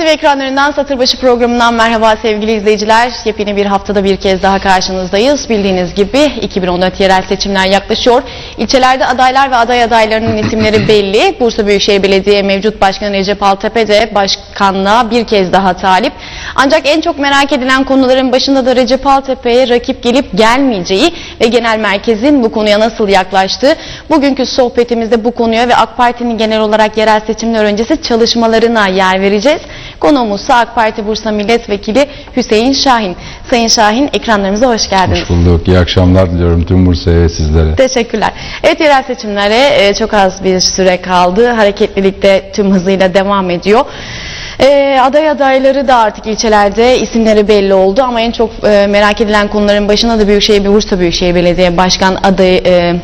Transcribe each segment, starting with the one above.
TV ekranlarından Satırbaşı programından merhaba sevgili izleyiciler. Yepyeni bir haftada bir kez daha karşınızdayız. Bildiğiniz gibi 2014 yerel seçimler yaklaşıyor. İlçelerde adaylar ve aday adaylarının isimleri belli. Bursa Büyükşehir Belediye mevcut başkanı Recep Altepe de başkanlığa bir kez daha talip. Ancak en çok merak edilen konuların başında da Recep Altepe'ye rakip gelip gelmeyeceği ve genel merkezin bu konuya nasıl yaklaştığı. Bugünkü sohbetimizde bu konuya ve AK Parti'nin genel olarak yerel seçimler öncesi çalışmalarına yer vereceğiz. Konuğumuz ise AK Parti Bursa Milletvekili Hüseyin Şahin. Sayın Şahin ekranlarımıza hoş geldiniz. Hoş bulduk. İyi akşamlar diliyorum tüm Bursa'ya ve sizlere. Teşekkürler. Evet yerel seçimlere e, çok az bir süre kaldı. Hareketlilik de tüm hızıyla devam ediyor. E, aday adayları da artık ilçelerde isimleri belli oldu ama en çok e, merak edilen konuların başında da Büyükşehir Bursa Büyükşehir Belediye Başkan adayı e,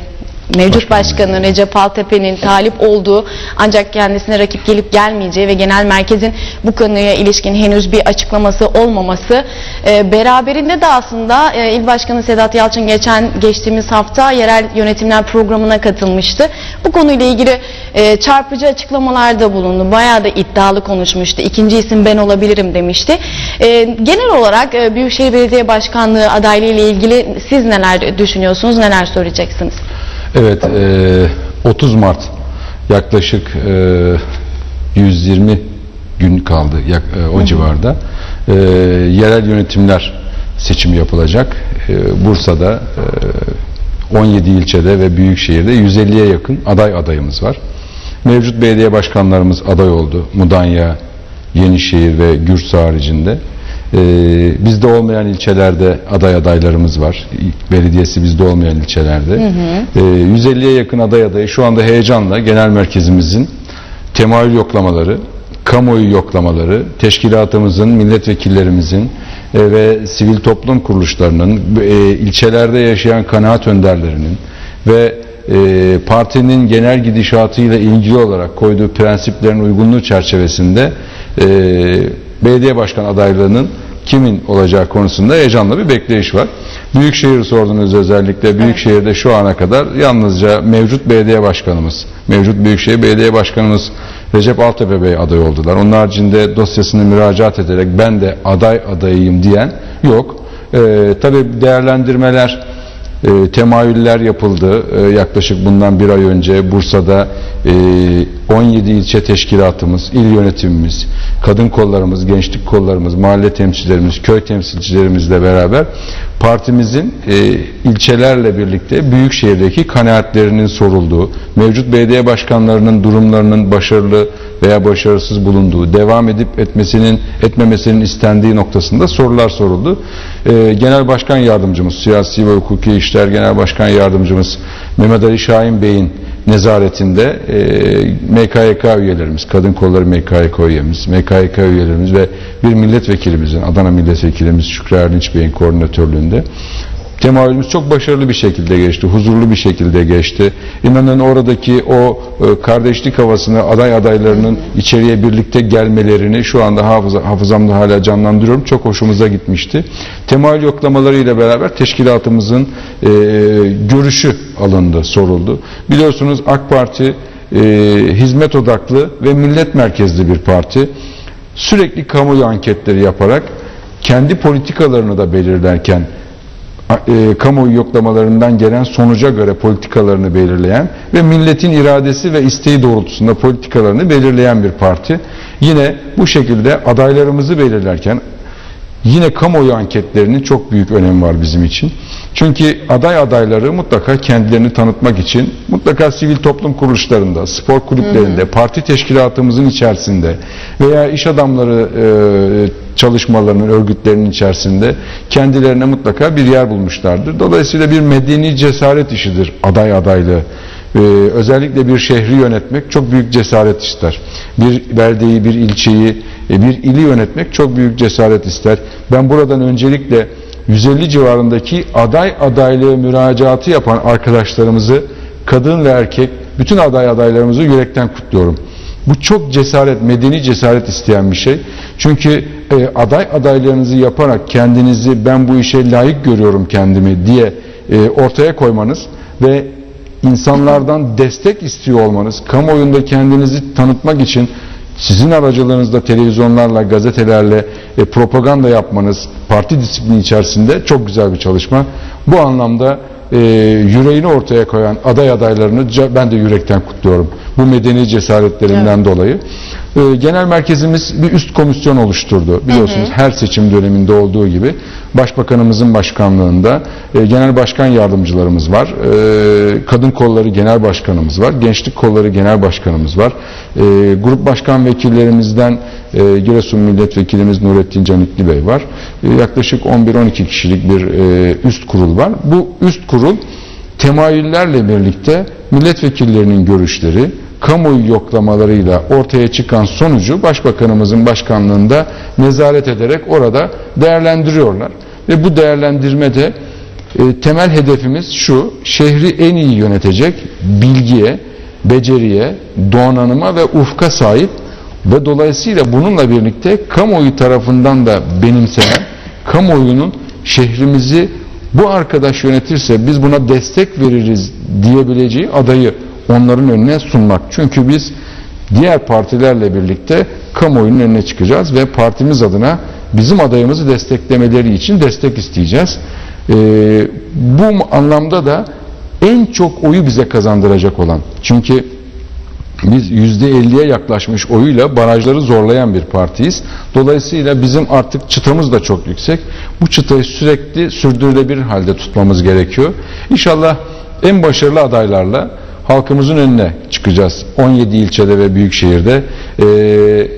Mevcut Başkan. Başkanı Recep Altepe'nin talip olduğu ancak kendisine rakip gelip gelmeyeceği ve genel merkezin bu konuya ilişkin henüz bir açıklaması olmaması e, beraberinde de aslında e, İl Başkanı Sedat Yalçın geçen geçtiğimiz hafta yerel yönetimler programına katılmıştı. Bu konuyla ilgili e, çarpıcı açıklamalarda bulundu. Bayağı da iddialı konuşmuştu. İkinci isim ben olabilirim demişti. E, genel olarak e, Büyükşehir Belediye Başkanlığı adaylığı ile ilgili siz neler düşünüyorsunuz, neler söyleyeceksiniz? Evet, e, 30 Mart yaklaşık e, 120 gün kaldı yak- e, o civarda. E, yerel yönetimler seçimi yapılacak. E, Bursa'da e, 17 ilçede ve Büyükşehir'de 150'ye yakın aday adayımız var. Mevcut belediye başkanlarımız aday oldu. Mudanya, Yenişehir ve Gürs haricinde. Ee, bizde olmayan ilçelerde aday adaylarımız var. Belediyesi bizde olmayan ilçelerde. Ee, 150'ye yakın aday adayı şu anda heyecanla genel merkezimizin temayül yoklamaları, kamuoyu yoklamaları, teşkilatımızın, milletvekillerimizin e, ve sivil toplum kuruluşlarının, e, ilçelerde yaşayan kanaat önderlerinin ve e, partinin genel gidişatıyla ilgili olarak koyduğu prensiplerin uygunluğu çerçevesinde e, belediye başkan adaylığının kimin olacağı konusunda heyecanlı bir bekleyiş var. Büyükşehir sordunuz özellikle. Büyükşehir'de şu ana kadar yalnızca mevcut belediye başkanımız, mevcut Büyükşehir Belediye Başkanımız Recep Altepe Bey aday oldular. Onun haricinde dosyasını müracaat ederek ben de aday adayıyım diyen yok. Ee, tabii değerlendirmeler e, temayüller yapıldı. E, yaklaşık bundan bir ay önce Bursa'da 17 ilçe teşkilatımız, il yönetimimiz, kadın kollarımız, gençlik kollarımız, mahalle temsilcilerimiz, köy temsilcilerimizle beraber partimizin e, ilçelerle birlikte büyük şehirdeki kanaatlerinin sorulduğu, mevcut belediye başkanlarının durumlarının başarılı veya başarısız bulunduğu, devam edip etmesinin etmemesinin istendiği noktasında sorular soruldu. Ee, Genel Başkan Yardımcımız, Siyasi ve Hukuki İşler Genel Başkan Yardımcımız Mehmet Ali Şahin Bey'in nezaretinde e, MKYK üyelerimiz, Kadın Kolları MKYK üyemiz, MKYK üyelerimiz ve bir milletvekilimizin, Adana milletvekilimiz Şükrü Erdinç Bey'in koordinatörlüğünde Temayülümüz çok başarılı bir şekilde geçti, huzurlu bir şekilde geçti. İnanın oradaki o e, kardeşlik havasını, aday adaylarının içeriye birlikte gelmelerini şu anda hafıza, hafızamda hala canlandırıyorum. Çok hoşumuza gitmişti. Temayül yoklamaları ile beraber teşkilatımızın e, görüşü alındı, soruldu. Biliyorsunuz AK Parti e, hizmet odaklı ve millet merkezli bir parti. Sürekli kamuoyu anketleri yaparak kendi politikalarını da belirlerken e, kamuoyu yoklamalarından gelen sonuca göre politikalarını belirleyen ve milletin iradesi ve isteği doğrultusunda politikalarını belirleyen bir parti. Yine bu şekilde adaylarımızı belirlerken yine kamuoyu anketlerinin çok büyük önemi var bizim için. Çünkü aday adayları mutlaka kendilerini tanıtmak için mutlaka sivil toplum kuruluşlarında, spor kulüplerinde, parti teşkilatımızın içerisinde veya iş adamları e, çalışmalarının, örgütlerinin içerisinde kendilerine mutlaka bir yer bulmuşlardır. Dolayısıyla bir medeni cesaret işidir aday adaylığı. Ee, özellikle bir şehri yönetmek çok büyük cesaret ister. Bir beldeyi, bir ilçeyi, e, bir ili yönetmek çok büyük cesaret ister. Ben buradan öncelikle 150 civarındaki aday adaylığı müracaatı yapan arkadaşlarımızı, kadın ve erkek, bütün aday adaylarımızı yürekten kutluyorum. Bu çok cesaret, medeni cesaret isteyen bir şey. Çünkü e, aday adaylarınızı yaparak kendinizi ben bu işe layık görüyorum kendimi diye e, ortaya koymanız ve insanlardan destek istiyor olmanız, kamuoyunda kendinizi tanıtmak için sizin aracılığınızda televizyonlarla, gazetelerle e, propaganda yapmanız parti disiplini içerisinde çok güzel bir çalışma. Bu anlamda e, yüreğini ortaya koyan aday adaylarını ben de yürekten kutluyorum. Bu medeni cesaretlerinden dolayı. E, genel merkezimiz bir üst komisyon oluşturdu. Biliyorsunuz her seçim döneminde olduğu gibi Başbakanımızın başkanlığında e, genel başkan yardımcılarımız var. E, kadın kolları genel başkanımız var. Gençlik kolları genel başkanımız var. E, grup başkan vekillerimizden e, Giresun milletvekilimiz Nurettin Canikli Bey var. E, yaklaşık 11-12 kişilik bir e, üst kurul var. Bu üst kurul temayüllerle birlikte milletvekillerinin görüşleri, kamuoyu yoklamalarıyla ortaya çıkan sonucu Başbakanımızın başkanlığında nezaret ederek orada değerlendiriyorlar. Ve bu değerlendirmede e, temel hedefimiz şu, şehri en iyi yönetecek bilgiye, beceriye, donanıma ve ufka sahip ve dolayısıyla bununla birlikte kamuoyu tarafından da benimsenen, kamuoyunun şehrimizi bu arkadaş yönetirse biz buna destek veririz diyebileceği adayı onların önüne sunmak. Çünkü biz diğer partilerle birlikte kamuoyunun önüne çıkacağız ve partimiz adına bizim adayımızı desteklemeleri için destek isteyeceğiz. Ee, bu anlamda da en çok oyu bize kazandıracak olan çünkü biz %50'ye yaklaşmış oyuyla barajları zorlayan bir partiyiz. Dolayısıyla bizim artık çıtamız da çok yüksek. Bu çıtayı sürekli sürdürülebilir halde tutmamız gerekiyor. İnşallah en başarılı adaylarla halkımızın önüne çıkacağız. 17 ilçede ve büyükşehirde. Ee,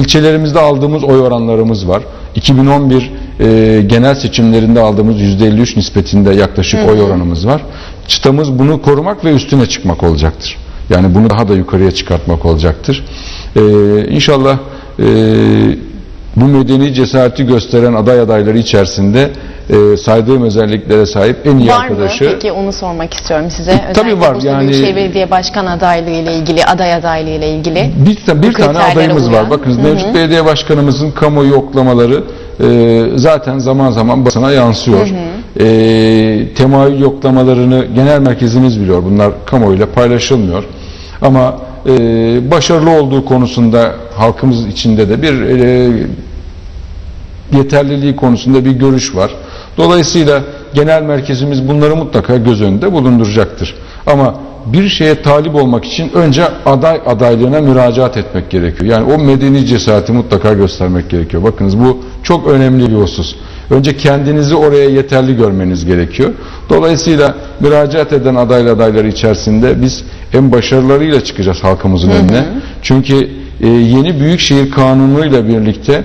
ilçelerimizde aldığımız oy oranlarımız var. 2011 e, genel seçimlerinde aldığımız %53 nispetinde yaklaşık oy oranımız var. Çıtamız bunu korumak ve üstüne çıkmak olacaktır. Yani bunu daha da yukarıya çıkartmak olacaktır. Ee, inşallah e, bu medeni cesareti gösteren aday adayları içerisinde e, saydığım özelliklere sahip en iyi Var mı? arkadaşı. Peki onu sormak istiyorum size. E, tabii var. Bursa Yani- Büyükşehir Belediye Başkan adaylığı ile ilgili, aday adaylığı ile ilgili. Bir, bir tane adayımız uyan. var. Bakınız mevcut belediye başkanımızın kamuoyu yoklamaları e, zaten zaman zaman basına yansıyor. E, temayül yoklamalarını genel merkezimiz biliyor. Bunlar kamuoyuyla paylaşılmıyor. Ama e, başarılı olduğu konusunda halkımız içinde de bir e, yeterliliği konusunda bir görüş var. Dolayısıyla genel merkezimiz bunları mutlaka göz önünde bulunduracaktır. Ama bir şeye talip olmak için önce aday adaylığına müracaat etmek gerekiyor. Yani o medeni cesareti mutlaka göstermek gerekiyor. Bakınız bu çok önemli bir husus. Önce kendinizi oraya yeterli görmeniz gerekiyor. Dolayısıyla müracaat eden adaylı adayları içerisinde biz en başarılarıyla çıkacağız halkımızın önüne. Çünkü e, yeni Büyükşehir Kanunu'yla birlikte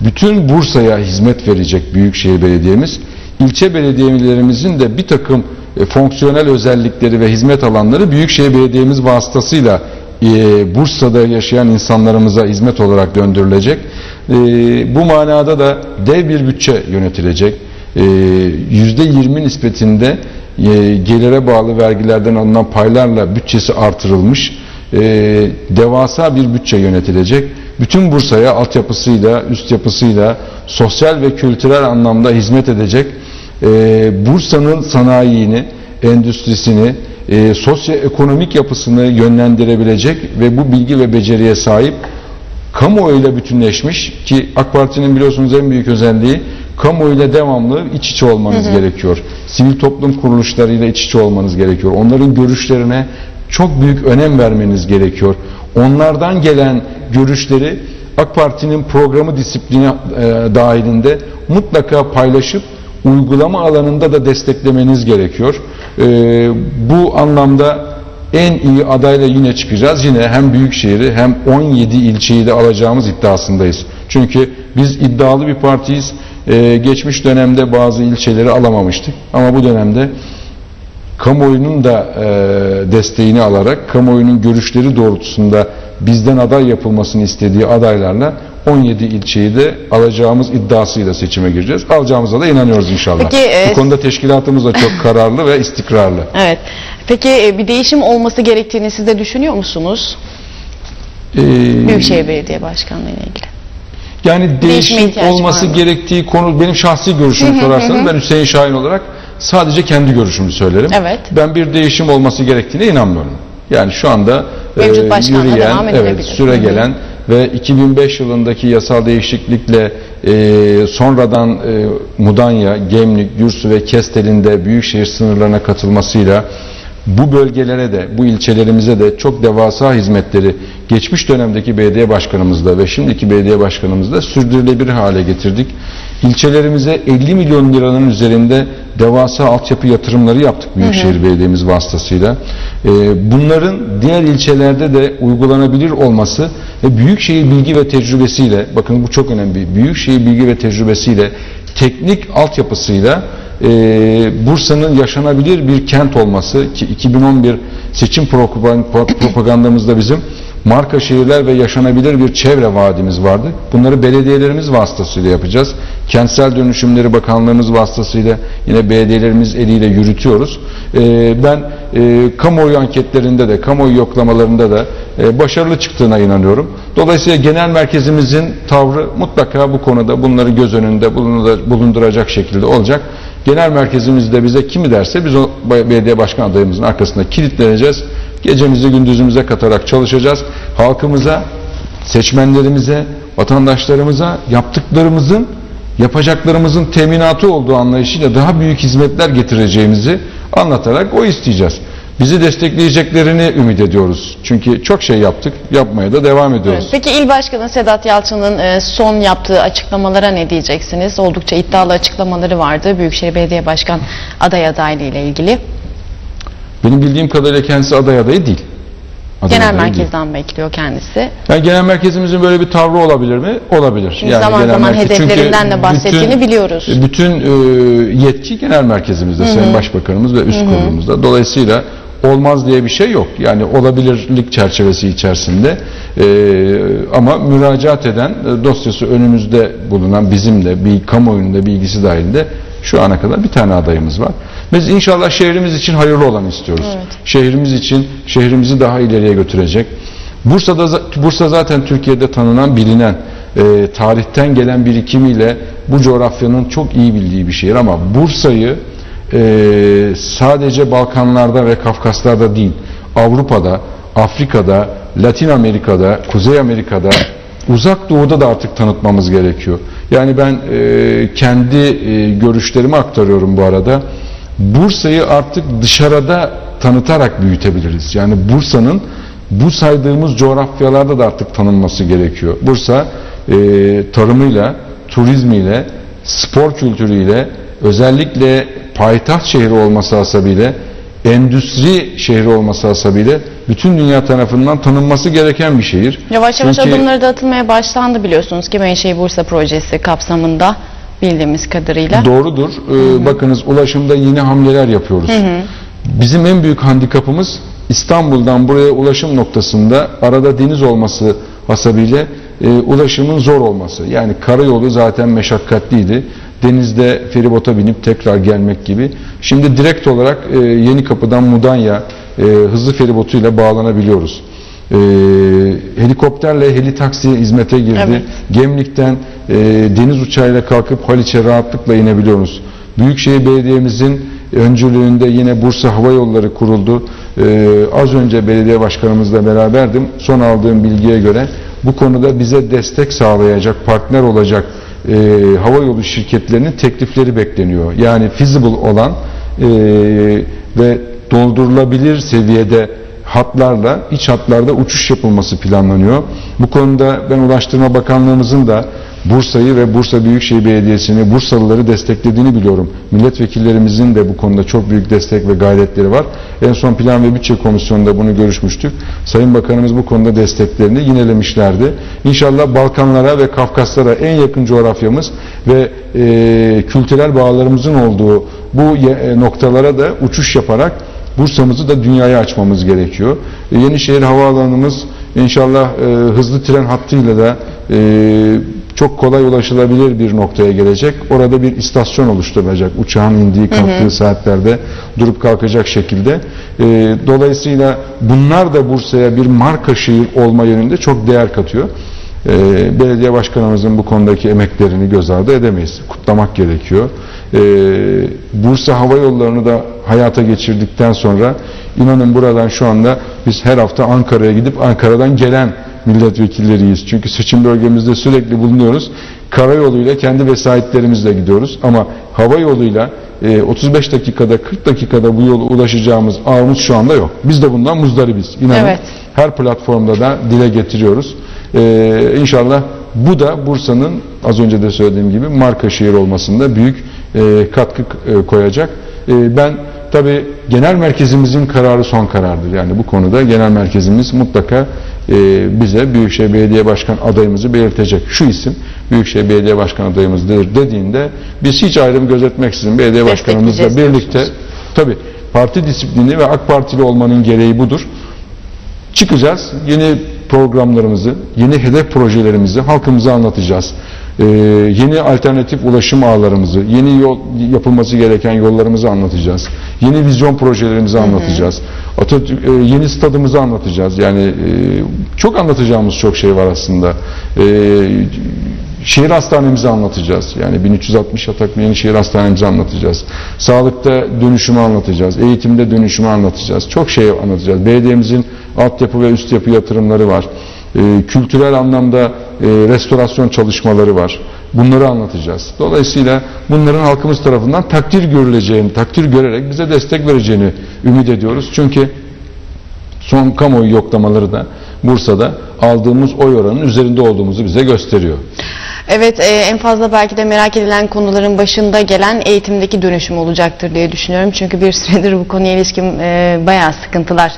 bütün Bursa'ya hizmet verecek Büyükşehir Belediye'miz, ilçe belediyelerimizin de bir takım e, fonksiyonel özellikleri ve hizmet alanları Büyükşehir Belediye'miz vasıtasıyla e, Bursa'da yaşayan insanlarımıza hizmet olarak döndürülecek. E, bu manada da dev bir bütçe yönetilecek. E, %20 nispetinde gelire bağlı vergilerden alınan paylarla bütçesi artırılmış e, devasa bir bütçe yönetilecek. Bütün Bursa'ya altyapısıyla, üst yapısıyla, sosyal ve kültürel anlamda hizmet edecek. E, Bursa'nın sanayini, endüstrisini, e, sosyoekonomik yapısını yönlendirebilecek ve bu bilgi ve beceriye sahip kamuoyuyla bütünleşmiş ki AK Parti'nin biliyorsunuz en büyük özelliği kamuoyuyla devamlı iç içe olmanız gerekiyor. Sivil toplum kuruluşlarıyla iç içe olmanız gerekiyor. Onların görüşlerine çok büyük önem vermeniz gerekiyor. Onlardan gelen görüşleri AK Parti'nin programı disiplini e, dahilinde mutlaka paylaşıp uygulama alanında da desteklemeniz gerekiyor. E, bu anlamda en iyi adayla yine çıkacağız. Yine hem Büyükşehir'i hem 17 ilçeyi de alacağımız iddiasındayız. Çünkü biz iddialı bir partiyiz. Ee, geçmiş dönemde bazı ilçeleri alamamıştık. Ama bu dönemde kamuoyunun da e, desteğini alarak, kamuoyunun görüşleri doğrultusunda bizden aday yapılmasını istediği adaylarla 17 ilçeyi de alacağımız iddiasıyla seçime gireceğiz. Alacağımıza da inanıyoruz inşallah. Peki, e, bu konuda teşkilatımız da çok kararlı ve istikrarlı. Evet. Peki e, bir değişim olması gerektiğini siz de düşünüyor musunuz? Ee, Büyükşehir Belediye Başkanlığı ile ilgili. Yani değişim olması gerektiği konu benim şahsi görüşümü sorarsanız ben Hüseyin Şahin olarak sadece kendi görüşümü söylerim. Evet. Ben bir değişim olması gerektiğine inanmıyorum. Yani şu anda Mevcut başkanla yürüyen, evet, süre gelen ve 2005 yılındaki yasal değişiklikle e, sonradan e, Mudanya, Gemlik, Gürsü ve Kestel'in de büyükşehir sınırlarına katılmasıyla bu bölgelere de, bu ilçelerimize de çok devasa hizmetleri geçmiş dönemdeki belediye başkanımızla ve şimdiki belediye başkanımızla sürdürülebilir hale getirdik. İlçelerimize 50 milyon liranın üzerinde devasa altyapı yatırımları yaptık Büyükşehir Belediye'miz vasıtasıyla. Ee, bunların diğer ilçelerde de uygulanabilir olması ve Büyükşehir bilgi ve tecrübesiyle, bakın bu çok önemli, Büyükşehir bilgi ve tecrübesiyle, teknik altyapısıyla e, Bursa'nın yaşanabilir bir kent olması ki 2011 seçim propagan- propagandamızda bizim marka şehirler ve yaşanabilir bir çevre vaadimiz vardı. Bunları belediyelerimiz vasıtasıyla yapacağız. Kentsel dönüşümleri bakanlığımız vasıtasıyla yine belediyelerimiz eliyle yürütüyoruz. Ee, ben e, kamuoyu anketlerinde de, kamuoyu yoklamalarında da e, başarılı çıktığına inanıyorum. Dolayısıyla genel merkezimizin tavrı mutlaka bu konuda bunları göz önünde bulundur- bulunduracak şekilde olacak. Genel merkezimiz de bize kimi derse biz o belediye başkan adayımızın arkasında kilitleneceğiz. Gecemizi gündüzümüze katarak çalışacağız. Halkımıza, seçmenlerimize, vatandaşlarımıza yaptıklarımızın, yapacaklarımızın teminatı olduğu anlayışıyla daha büyük hizmetler getireceğimizi anlatarak o isteyeceğiz. Bizi destekleyeceklerini ümit ediyoruz. Çünkü çok şey yaptık, yapmaya da devam ediyoruz. Peki İl Başkanı Sedat Yalçın'ın e, son yaptığı açıklamalara ne diyeceksiniz? Oldukça iddialı açıklamaları vardı Büyükşehir Belediye Başkan aday adaylığı ile ilgili. Benim bildiğim kadarıyla kendisi aday adayı değil. Aday Genel adayı değil. merkezden bekliyor kendisi. Yani genel merkezimizin böyle bir tavrı olabilir mi? Olabilir. Çünkü zaman genel zaman merkez- hedeflerinden de bahsettiğini biliyoruz. Bütün e, yetki genel merkezimizde, Sayın Başbakanımız ve üst kurulumuzda. Dolayısıyla olmaz diye bir şey yok. Yani olabilirlik çerçevesi içerisinde e, ama müracaat eden e, dosyası önümüzde bulunan bizim de bir kamuoyunun da bilgisi dahilinde şu ana kadar bir tane adayımız var. Biz inşallah şehrimiz için hayırlı olanı istiyoruz. Evet. Şehrimiz için şehrimizi daha ileriye götürecek. Bursa'da Bursa zaten Türkiye'de tanınan, bilinen, e, tarihten gelen birikimiyle bu coğrafyanın çok iyi bildiği bir şehir ama Bursa'yı e, sadece Balkanlarda ve Kafkaslarda değil, Avrupa'da, Afrika'da, Latin Amerika'da, Kuzey Amerika'da, Uzak Doğu'da da artık tanıtmamız gerekiyor. Yani ben e, kendi e, görüşlerimi aktarıyorum bu arada. Bursa'yı artık dışarıda tanıtarak büyütebiliriz. Yani Bursa'nın bu saydığımız coğrafyalarda da artık tanınması gerekiyor. Bursa e, tarımıyla, turizmiyle, spor kültürüyle, özellikle payitaht şehri olması hasebiyle, endüstri şehri olması hasebiyle bütün dünya tarafından tanınması gereken bir şehir. Yavaş yavaş Çünkü- adımları da atılmaya başlandı biliyorsunuz ki Menşei Bursa projesi kapsamında bildiğimiz kadarıyla. Doğrudur. Ee, bakınız ulaşımda yeni hamleler yapıyoruz. Bizim en büyük handikapımız İstanbul'dan buraya ulaşım noktasında arada deniz olması hasebiyle e, ulaşımın zor olması. Yani karayolu zaten meşakkatliydi. Denizde feribota binip tekrar gelmek gibi. Şimdi direkt olarak e, Yeni Kapı'dan Mudanya e, hızlı feribotuyla bağlanabiliyoruz. E, helikopterle heli taksi hizmete girdi. Evet. Gemlik'ten e, deniz uçağıyla kalkıp Haliç'e rahatlıkla inebiliyoruz. Büyükşehir Belediye'mizin öncülüğünde yine Bursa Hava Yolları kuruldu. E, az önce belediye başkanımızla beraberdim. Son aldığım bilgiye göre bu konuda bize destek sağlayacak, partner olacak e, hava yolu şirketlerinin teklifleri bekleniyor. Yani feasible olan e, ve doldurulabilir seviyede hatlarla, iç hatlarda uçuş yapılması planlanıyor. Bu konuda ben Ulaştırma Bakanlığımızın da Bursa'yı ve Bursa Büyükşehir Belediyesi'ni, Bursalıları desteklediğini biliyorum. Milletvekillerimizin de bu konuda çok büyük destek ve gayretleri var. En son Plan ve Bütçe Komisyonu'nda bunu görüşmüştük. Sayın Bakanımız bu konuda desteklerini yinelemişlerdi. İnşallah Balkanlara ve Kafkaslara en yakın coğrafyamız ve e, kültürel bağlarımızın olduğu bu e, noktalara da uçuş yaparak Bursa'mızı da dünyaya açmamız gerekiyor. E, Yenişehir Havaalanımız inşallah e, hızlı tren hattıyla da e, çok kolay ulaşılabilir bir noktaya gelecek. Orada bir istasyon oluşturulacak. Uçağın indiği kalktığı saatlerde durup kalkacak şekilde. E, dolayısıyla bunlar da Bursa'ya bir marka şehir olma yönünde çok değer katıyor. E, belediye başkanımızın bu konudaki emeklerini göz ardı edemeyiz. Kutlamak gerekiyor. E, Bursa Hava Yolları'nı da hayata geçirdikten sonra inanın buradan şu anda biz her hafta Ankara'ya gidip Ankara'dan gelen milletvekilleriyiz. Çünkü seçim bölgemizde sürekli bulunuyoruz. Karayoluyla kendi vesayetlerimizle gidiyoruz ama hava yoluyla e, 35 dakikada 40 dakikada bu yola ulaşacağımız ağımız şu anda yok. Biz de bundan muzdaribiz. İnanın Evet. her platformda da dile getiriyoruz. Ee, inşallah bu da Bursa'nın az önce de söylediğim gibi marka şehir olmasında büyük e, katkı e, koyacak. E, ben tabi genel merkezimizin kararı son karardır. Yani bu konuda genel merkezimiz mutlaka e, bize Büyükşehir Belediye Başkan adayımızı belirtecek. Şu isim Büyükşehir Belediye Başkan adayımızdır dediğinde biz hiç ayrım gözetmeksizin belediye başkanımızla birlikte tabi parti disiplini ve AK Partili olmanın gereği budur çıkacağız. Yeni programlarımızı, yeni hedef projelerimizi halkımıza anlatacağız. Ee, yeni alternatif ulaşım ağlarımızı, yeni yol yapılması gereken yollarımızı anlatacağız. Yeni vizyon projelerimizi anlatacağız. Atatürk, e, yeni stadımızı anlatacağız. Yani e, çok anlatacağımız çok şey var aslında. E, şehir hastanemizi anlatacağız. Yani 1360 yataklı yeni şehir hastanemizi anlatacağız. Sağlıkta dönüşümü anlatacağız. Eğitimde dönüşümü anlatacağız. Çok şey anlatacağız. Belediyemizin altyapı ve üst yapı yatırımları var. Ee, kültürel anlamda e, restorasyon çalışmaları var. Bunları anlatacağız. Dolayısıyla bunların halkımız tarafından takdir görüleceğini, takdir görerek bize destek vereceğini ümit ediyoruz. Çünkü son kamuoyu yoklamaları da Bursa'da aldığımız oy oranının üzerinde olduğumuzu bize gösteriyor. Evet e, en fazla belki de merak edilen konuların başında gelen eğitimdeki dönüşüm olacaktır diye düşünüyorum. Çünkü bir süredir bu konuya ilişkin e, bayağı sıkıntılar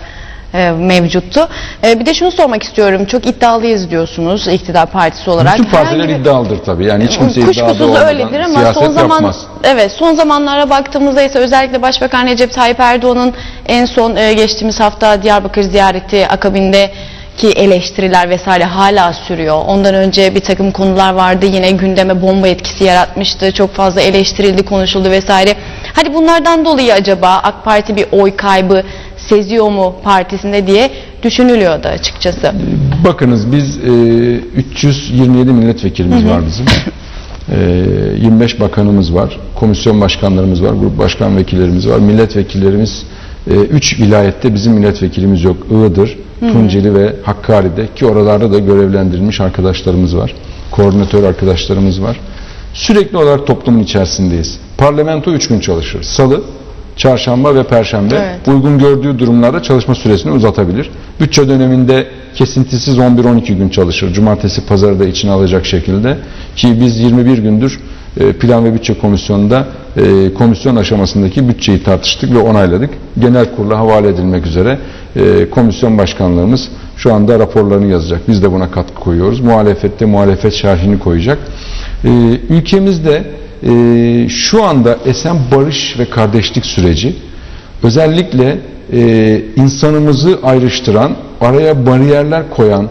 e, mevcuttu. E, bir de şunu sormak istiyorum. Çok iddialıyız diyorsunuz iktidar partisi olarak. Bütün partiler Herhangi bir- iddialıdır tabii. Yani hiç kimse iddialı Kuşkusuz olmadan öyledir ama siyaset son zaman yapmaz. evet son zamanlara baktığımızda ise özellikle Başbakan Recep Tayyip Erdoğan'ın en son e, geçtiğimiz hafta Diyarbakır ziyareti akabinde ki eleştiriler vesaire hala sürüyor. Ondan önce bir takım konular vardı yine gündeme bomba etkisi yaratmıştı. Çok fazla eleştirildi, konuşuldu vesaire. Hani bunlardan dolayı acaba AK Parti bir oy kaybı seziyor mu partisinde diye düşünülüyordu açıkçası. Bakınız biz e, 327 milletvekilimiz var bizim. E, 25 bakanımız var. Komisyon başkanlarımız var. Grup başkan vekillerimiz var. Milletvekillerimiz 3 vilayette bizim milletvekilimiz yok. Iğdır, Tunceli ve Hakkari'de ki oralarda da görevlendirilmiş arkadaşlarımız var. Koordinatör arkadaşlarımız var. Sürekli olarak toplumun içerisindeyiz. Parlamento 3 gün çalışır. Salı, çarşamba ve perşembe Evet. uygun gördüğü durumlarda çalışma süresini uzatabilir. Bütçe döneminde kesintisiz 11-12 gün çalışır. Cumartesi, pazarı da içine alacak şekilde. Ki biz 21 gündür Plan ve Bütçe Komisyonu'nda e, komisyon aşamasındaki bütçeyi tartıştık ve onayladık. Genel kurula havale edilmek üzere e, komisyon başkanlarımız şu anda raporlarını yazacak. Biz de buna katkı koyuyoruz. Muhalefette muhalefet şerhini koyacak. E, ülkemizde e, şu anda esen barış ve kardeşlik süreci özellikle e, insanımızı ayrıştıran, araya bariyerler koyan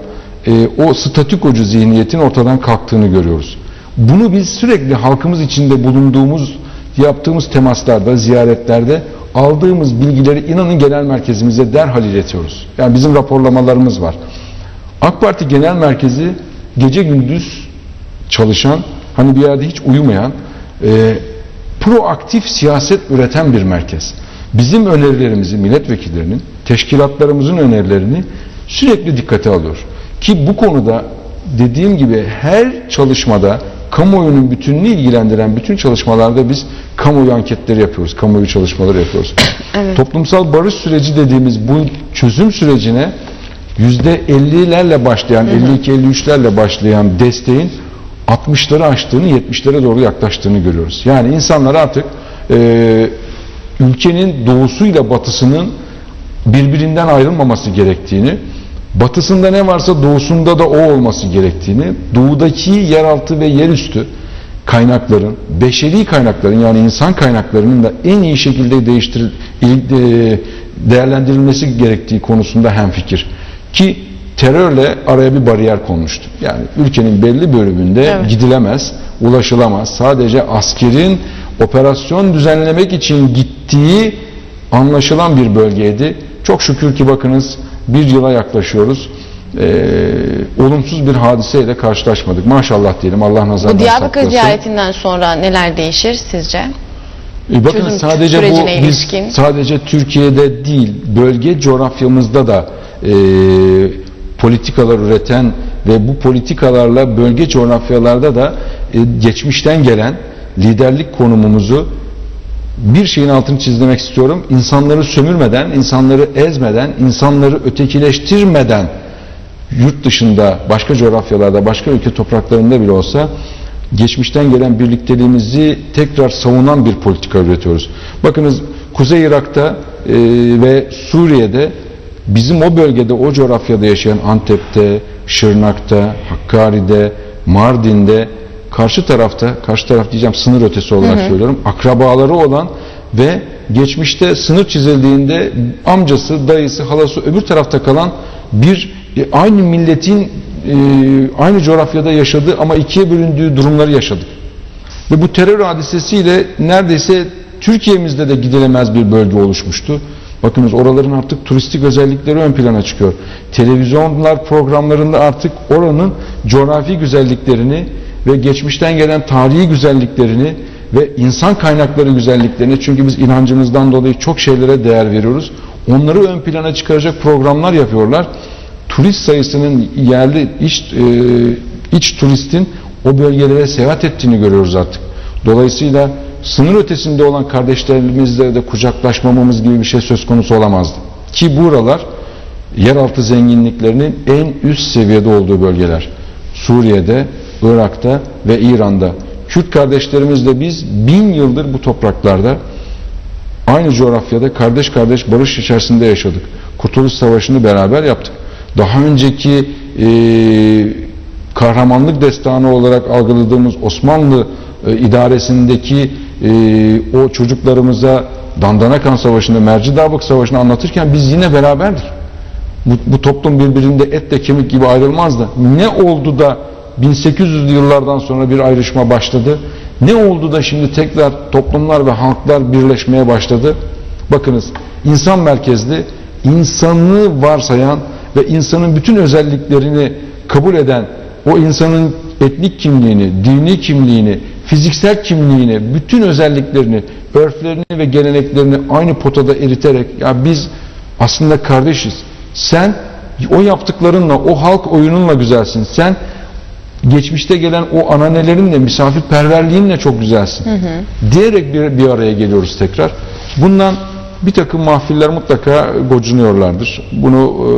e, o statükocu zihniyetin ortadan kalktığını görüyoruz. Bunu biz sürekli halkımız içinde bulunduğumuz, yaptığımız temaslarda, ziyaretlerde aldığımız bilgileri inanın genel merkezimize derhal iletiyoruz. Yani bizim raporlamalarımız var. AK Parti Genel Merkezi gece gündüz çalışan, hani bir yerde hiç uyumayan, e, proaktif siyaset üreten bir merkez. Bizim önerilerimizi milletvekillerinin, teşkilatlarımızın önerilerini sürekli dikkate alıyor. Ki bu konuda dediğim gibi her çalışmada kamuoyunun bütününü ilgilendiren bütün çalışmalarda biz kamuoyu anketleri yapıyoruz, kamuoyu çalışmaları yapıyoruz. Evet. Toplumsal barış süreci dediğimiz bu çözüm sürecine yüzde 50'lerle başlayan, 52-53'lerle başlayan desteğin 60'ları aştığını, 70'lere doğru yaklaştığını görüyoruz. Yani insanlar artık e, ülkenin doğusuyla batısının birbirinden ayrılmaması gerektiğini, batısında ne varsa doğusunda da o olması gerektiğini, doğudaki yeraltı ve yerüstü kaynakların, beşeri kaynakların yani insan kaynaklarının da en iyi şekilde değiştir, il- e, değerlendirilmesi gerektiği konusunda hemfikir. Ki terörle araya bir bariyer konmuştu. Yani ülkenin belli bölümünde Evet. gidilemez, ulaşılamaz. Sadece askerin operasyon düzenlemek için gittiği anlaşılan bir bölgeydi. Çok şükür ki bakınız bir yıla yaklaşıyoruz. Ee, olumsuz bir hadiseyle karşılaşmadık. Maşallah diyelim Allah nazardan Bu Diyarbakır saklasın. ziyaretinden sonra neler değişir sizce? E bakın Çözüm sadece bu biz sadece Türkiye'de değil bölge coğrafyamızda da e, politikalar üreten ve bu politikalarla bölge coğrafyalarda da e, geçmişten gelen liderlik konumumuzu bir şeyin altını çizmek istiyorum. İnsanları sömürmeden, insanları ezmeden, insanları ötekileştirmeden yurt dışında, başka coğrafyalarda, başka ülke topraklarında bile olsa geçmişten gelen birlikteliğimizi tekrar savunan bir politika üretiyoruz. Bakınız Kuzey Irak'ta e, ve Suriye'de bizim o bölgede, o coğrafyada yaşayan Antep'te, Şırnak'ta, Hakkari'de, Mardin'de karşı tarafta, karşı taraf diyeceğim sınır ötesi olarak söylüyorum, akrabaları olan ve geçmişte sınır çizildiğinde amcası, dayısı, halası öbür tarafta kalan bir e, aynı milletin e, aynı coğrafyada yaşadığı ama ikiye bölündüğü durumları yaşadık. Ve bu terör hadisesiyle neredeyse Türkiye'mizde de gidilemez bir bölge oluşmuştu. Bakınız oraların artık turistik özellikleri ön plana çıkıyor. Televizyonlar programlarında artık oranın coğrafi güzelliklerini ve geçmişten gelen tarihi güzelliklerini ve insan kaynakları güzelliklerini çünkü biz inancımızdan dolayı çok şeylere değer veriyoruz. Onları ön plana çıkaracak programlar yapıyorlar. Turist sayısının yerli iç, e, iç turistin o bölgelere seyahat ettiğini görüyoruz artık. Dolayısıyla sınır ötesinde olan kardeşlerimizle de kucaklaşmamamız gibi bir şey söz konusu olamazdı. Ki buralar yeraltı zenginliklerinin en üst seviyede olduğu bölgeler. Suriye'de, Irak'ta ve İran'da. Kürt kardeşlerimizle biz bin yıldır bu topraklarda aynı coğrafyada kardeş kardeş barış içerisinde yaşadık. Kurtuluş Savaşı'nı beraber yaptık. Daha önceki e, kahramanlık destanı olarak algıladığımız Osmanlı e, idaresindeki e, o çocuklarımıza Dandanakan Savaşı'nda, Mercidabık Savaşı'nı anlatırken biz yine beraberdik. Bu, bu toplum birbirinde etle kemik gibi ayrılmazdı. Ne oldu da 1800'lü yıllardan sonra bir ayrışma başladı? Ne oldu da şimdi tekrar toplumlar ve halklar birleşmeye başladı? Bakınız insan merkezli, insanı varsayan ve insanın bütün özelliklerini kabul eden o insanın etnik kimliğini, dini kimliğini, fiziksel kimliğini, bütün özelliklerini, örflerini ve geleneklerini aynı potada eriterek ya biz aslında kardeşiz. Sen o yaptıklarınla, o halk oyununla güzelsin. Sen geçmişte gelen o ananelerinle, misafirperverliğinle çok güzelsin. Diyerek bir, bir araya geliyoruz tekrar. Bundan bir takım mahfiller mutlaka gocunuyorlardır. Bunu e,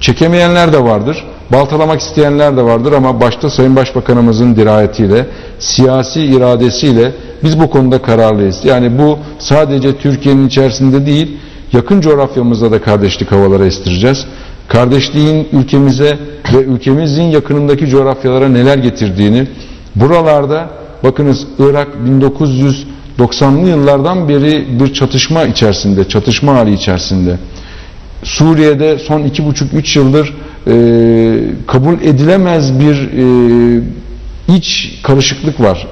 çekemeyenler de vardır. Baltalamak isteyenler de vardır ama başta Sayın Başbakanımızın dirayetiyle, siyasi iradesiyle biz bu konuda kararlıyız. Yani bu sadece Türkiye'nin içerisinde değil, yakın coğrafyamızda da kardeşlik havalara estireceğiz. Kardeşliğin ülkemize ve ülkemizin yakınındaki coğrafyalara neler getirdiğini, buralarda bakınız Irak 1990'lı yıllardan beri bir çatışma içerisinde, çatışma hali içerisinde. Suriye'de son iki buçuk üç yıldır e, kabul edilemez bir e, iç karışıklık var.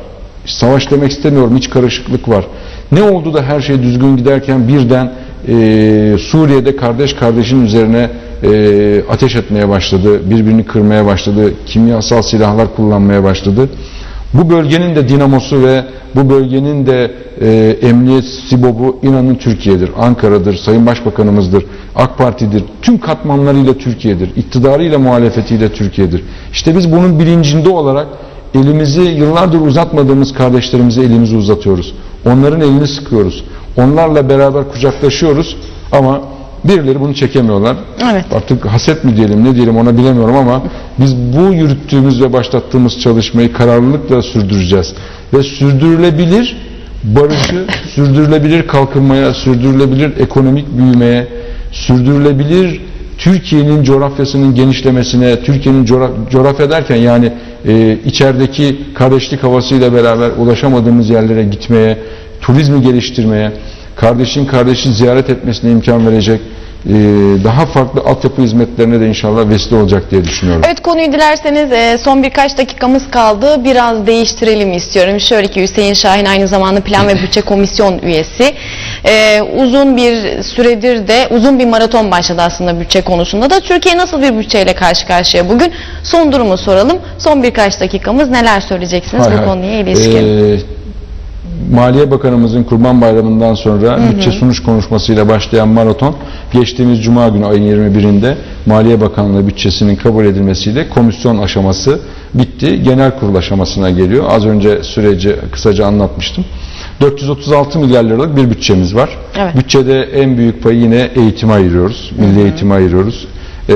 Savaş demek istemiyorum, iç karışıklık var. Ne oldu da her şey düzgün giderken birden e, Suriye'de kardeş kardeşin üzerine e, ateş etmeye başladı, birbirini kırmaya başladı, kimyasal silahlar kullanmaya başladı. Bu bölgenin de dinamosu ve bu bölgenin de e, emniyet sibobu inanın Türkiye'dir, Ankara'dır, Sayın Başbakanımızdır, AK Parti'dir, tüm katmanlarıyla Türkiye'dir, iktidarıyla muhalefetiyle Türkiye'dir. İşte biz bunun bilincinde olarak elimizi yıllardır uzatmadığımız kardeşlerimize elimizi uzatıyoruz. Onların elini sıkıyoruz. Onlarla beraber kucaklaşıyoruz ama birileri bunu çekemiyorlar. Evet. Artık haset mi diyelim ne diyelim ona bilemiyorum ama biz bu yürüttüğümüz ve başlattığımız çalışmayı kararlılıkla sürdüreceğiz. Ve sürdürülebilir barışı, sürdürülebilir kalkınmaya, sürdürülebilir ekonomik büyümeye, sürdürülebilir Türkiye'nin coğrafyasının genişlemesine, Türkiye'nin coğraf- coğrafya derken yani e, içerideki kardeşlik havasıyla beraber ulaşamadığımız yerlere gitmeye, turizmi geliştirmeye, kardeşin kardeşi ziyaret etmesine imkan verecek e, daha farklı altyapı hizmetlerine de inşallah vesile olacak diye düşünüyorum. Evet konuyu dilerseniz e, son birkaç dakikamız kaldı. Biraz değiştirelim istiyorum. Şöyle ki Hüseyin Şahin aynı zamanda Plan ve Bütçe Komisyon üyesi. E, uzun bir süredir de uzun bir maraton başladı aslında bütçe konusunda da. Türkiye nasıl bir bütçeyle karşı karşıya bugün? Son durumu soralım. Son birkaç dakikamız neler söyleyeceksiniz Hay bu hay. konuya ilişkin? Ee, Maliye Bakanımızın Kurban Bayramı'ndan sonra bütçe sunuş konuşmasıyla başlayan maraton geçtiğimiz Cuma günü ayın 21'inde Maliye Bakanlığı bütçesinin kabul edilmesiyle komisyon aşaması bitti. Genel kurul aşamasına geliyor. Az önce süreci kısaca anlatmıştım. 436 milyar liralık bir bütçemiz var. Evet. Bütçede en büyük payı yine eğitime ayırıyoruz. Milli eğitime ayırıyoruz. Ee,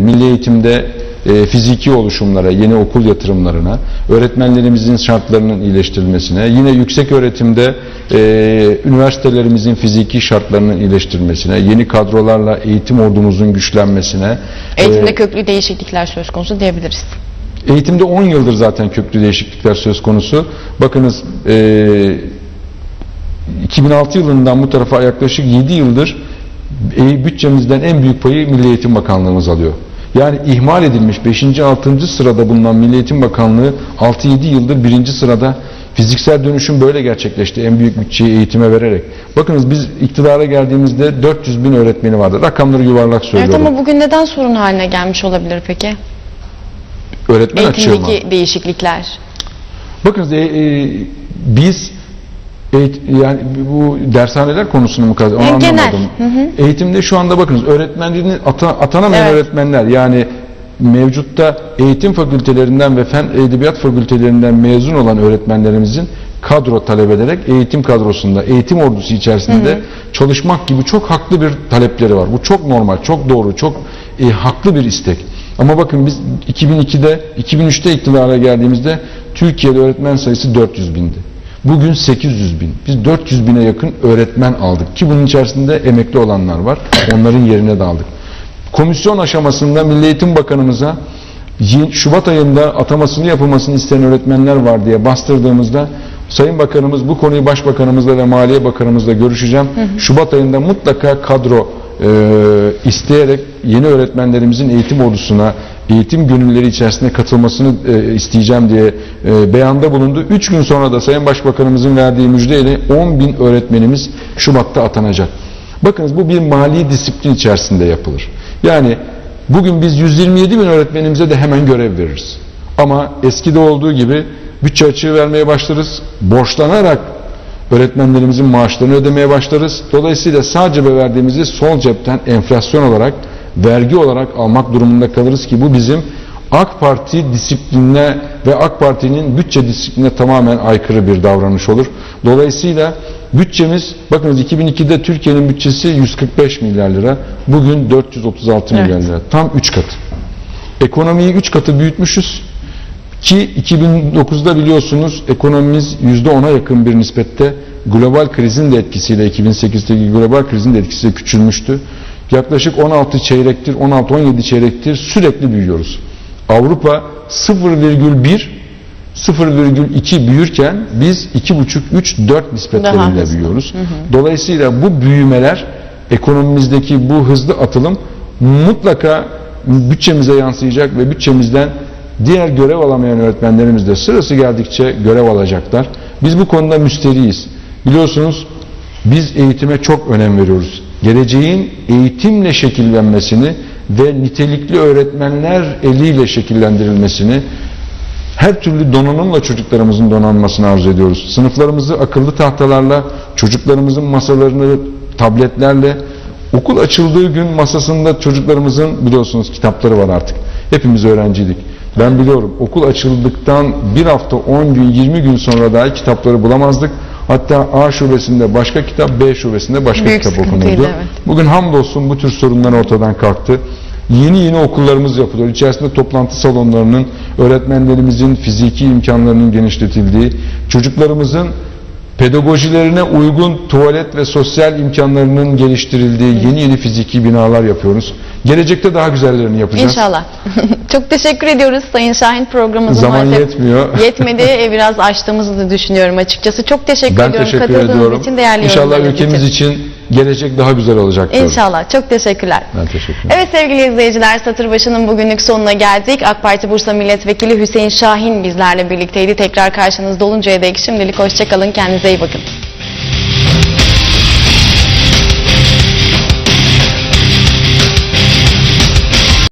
milli eğitimde e, fiziki oluşumlara, yeni okul yatırımlarına, öğretmenlerimizin şartlarının iyileştirilmesine, yine yüksek öğretimde e, üniversitelerimizin fiziki şartlarının iyileştirilmesine, yeni kadrolarla eğitim ordumuzun güçlenmesine, Eğitimde e, köklü değişiklikler söz konusu diyebiliriz. Eğitimde 10 yıldır zaten köklü değişiklikler söz konusu. Bakınız e, 2006 yılından bu tarafa yaklaşık 7 yıldır bütçemizden en büyük payı Milli Eğitim Bakanlığımız alıyor. Yani ihmal edilmiş 5. 6. sırada bulunan Milli Eğitim Bakanlığı 6-7 yıldır 1. sırada fiziksel dönüşüm böyle gerçekleşti en büyük bütçeyi eğitime vererek. Bakınız biz iktidara geldiğimizde 400 bin öğretmeni vardı. Rakamları yuvarlak Evet söylüyorum. ama bugün neden sorun haline gelmiş olabilir peki? Öğretmen? Eğitimdeki değişiklikler. Bakınız e, e, biz eğit- yani bu dershaneler konusunu mu kaz- onu genel, anlamadım. hı hı. Eğitimde şu anda bakınız öğretmenliğini ata, atanamayan Evet. öğretmenler yani mevcutta eğitim fakültelerinden ve fen edebiyat fakültelerinden mezun olan öğretmenlerimizin kadro talep ederek eğitim kadrosunda, eğitim ordusu içerisinde çalışmak gibi çok haklı bir talepleri var. Bu çok normal, çok doğru, çok e, haklı bir istek. Ama bakın biz 2002'de, 2003'te iktidara geldiğimizde Türkiye'de öğretmen sayısı 400 bindi. Bugün 800 bin. Biz 400 bine yakın öğretmen aldık. Ki bunun içerisinde emekli olanlar var. Onların yerine de aldık. Komisyon aşamasında Milli Eğitim Bakanımıza Şubat ayında atamasını yapılmasını isteyen öğretmenler var diye bastırdığımızda Sayın Bakanımız bu konuyu Başbakanımızla ve Maliye Bakanımızla görüşeceğim. Şubat ayında mutlaka kadro e, isteyerek yeni öğretmenlerimizin eğitim ordusuna, eğitim gönülleri içerisinde katılmasını e, isteyeceğim diye e, beyanda bulundu. Üç gün sonra da Sayın Başbakanımızın verdiği müjdeyle 10 bin öğretmenimiz Şubat'ta atanacak. Bakınız bu bir mali disiplin içerisinde yapılır. Yani bugün biz 127 bin öğretmenimize de hemen görev veririz. Ama eskide olduğu gibi bütçe açığı vermeye başlarız. Borçlanarak öğretmenlerimizin maaşlarını ödemeye başlarız. Dolayısıyla sağ cebe verdiğimizi sol cepten enflasyon olarak, vergi olarak almak durumunda kalırız ki bu bizim AK Parti disiplinine ve AK Parti'nin bütçe disiplinine tamamen aykırı bir davranış olur. Dolayısıyla bütçemiz, bakınız 2002'de Türkiye'nin bütçesi 145 milyar lira, bugün 436 milyar Evet. lira. Tam 3 katı. Ekonomiyi 3 katı büyütmüşüz. Ki 2009'da biliyorsunuz ekonomimiz %10'a yakın bir nispette global krizin de etkisiyle 2008'deki global krizin de etkisiyle küçülmüştü. Yaklaşık 16 çeyrektir, 16-17 çeyrektir sürekli büyüyoruz. Avrupa 0,1 0,2 büyürken biz 2,5-3-4 Daha nispetleriyle hızlı. büyüyoruz. Dolayısıyla bu büyümeler ekonomimizdeki bu hızlı atılım mutlaka bütçemize yansıyacak ve bütçemizden diğer görev alamayan öğretmenlerimiz de sırası geldikçe görev alacaklar. Biz bu konuda müsteriyiz. Biliyorsunuz biz eğitime çok önem veriyoruz. Geleceğin eğitimle şekillenmesini ve nitelikli öğretmenler eliyle şekillendirilmesini her türlü donanımla çocuklarımızın donanmasını arzu ediyoruz. Sınıflarımızı akıllı tahtalarla, çocuklarımızın masalarını tabletlerle, okul açıldığı gün masasında çocuklarımızın biliyorsunuz kitapları var artık. Hepimiz öğrenciydik. Ben biliyorum okul açıldıktan bir hafta, 10 gün, 20 gün sonra dahi kitapları bulamazdık. Hatta A şubesinde başka kitap, B şubesinde başka Büyük kitap okunurdu. evet. Bugün hamdolsun bu tür sorunlar ortadan kalktı. Yeni yeni okullarımız yapılıyor. İçerisinde toplantı salonlarının, öğretmenlerimizin fiziki imkanlarının genişletildiği, çocuklarımızın pedagojilerine uygun tuvalet ve sosyal imkanlarının geliştirildiği yeni yeni fiziki binalar yapıyoruz. Gelecekte daha güzellerini yapacağız. İnşallah. Çok teşekkür ediyoruz Sayın Şahin programımızın Zaman maalesef yetmiyor. Yetmedi. E, Biraz açtığımızı da düşünüyorum açıkçası. Çok teşekkür Ben ediyorum teşekkür katıldığınız ediyorum. için değerli İnşallah ülkemiz için. için gelecek daha güzel olacak diyorum. İnşallah. Çok teşekkürler. Ben teşekkür ederim. Evet sevgili izleyiciler Satır Başı'nın bugünlük sonuna geldik. AK Parti Bursa Milletvekili Hüseyin Şahin bizlerle birlikteydi. Tekrar karşınızda oluncaya dek şimdilik hoşçakalın. Kendinize Sayın